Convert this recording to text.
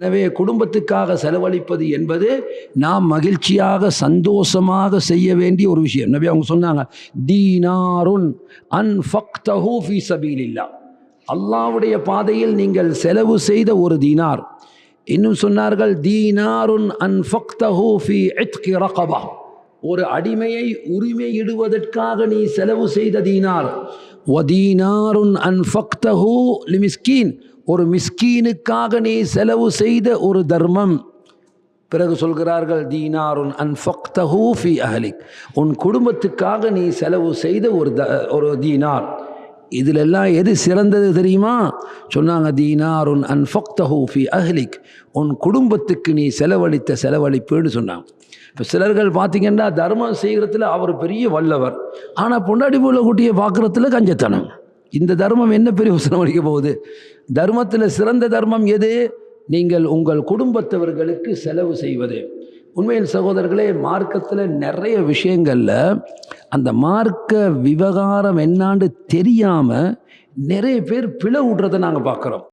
எனவே குடும்பத்துக்காக செலவழிப்பது என்பது நாம் மகிழ்ச்சியாக சந்தோஷமாக செய்ய வேண்டிய ஒரு விஷயம். நபி அவங்க சொன்னாங்க தீனாருன் அன் ஃபி சபீலில்லா அல்லாவுடைய பாதையில் நீங்கள் செலவு செய்த ஒரு தீனார். இன்னும் சொன்னார்கள் தீனாருன் அன் ஃபி இத்கி ரகபா. ஒரு அடிமையை உரிமையிடுவதற்காக நீ செலவு செய்த தீனார். வதீனாருன் அன் ஃபக்தஹூ லிமிஸ்கீன். ஒரு மிஸ்கீனுக்காக நீ செலவு செய்த ஒரு தர்மம். பிறகு சொல்கிறார்கள் தீனாருன் அன் ஃபி அஹலிக். உன் குடும்பத்துக்காக நீ செலவு செய்த ஒரு த ஒரு தீனார். இதிலெல்லாம் எது சிறந்தது தெரியுமா? சொன்னாங்க தீனாருன் அன் ஃபி அஹ்லிக். உன் குடும்பத்துக்கு நீ செலவழித்த செலவழிப்புன்னு சொன்னாங்க. இப்போ சிலர்கள் பார்த்தீங்கன்னா தர்மம் செய்கிறதுல அவர் பெரிய வல்லவர். ஆனால் பொண்டாடி போல குட்டியை பார்க்குறதுல கஞ்சத்தனம். இந்த தர்மம் என்ன பெரிய செலவழிக்க போகுது? தர்மத்தில் சிறந்த தர்மம் எது? நீங்கள் உங்கள் குடும்பத்தவர்களுக்கு செலவு செய்வது. உண்மையில் சகோதரர்களே மார்க்கத்தில் நிறைய விஷயங்களில் அந்த மார்க்க விவகாரம் என்னான்னு தெரியாமல் நிறைய பேர் பிளவு விடுறதை நாங்கள் பார்க்குறோம்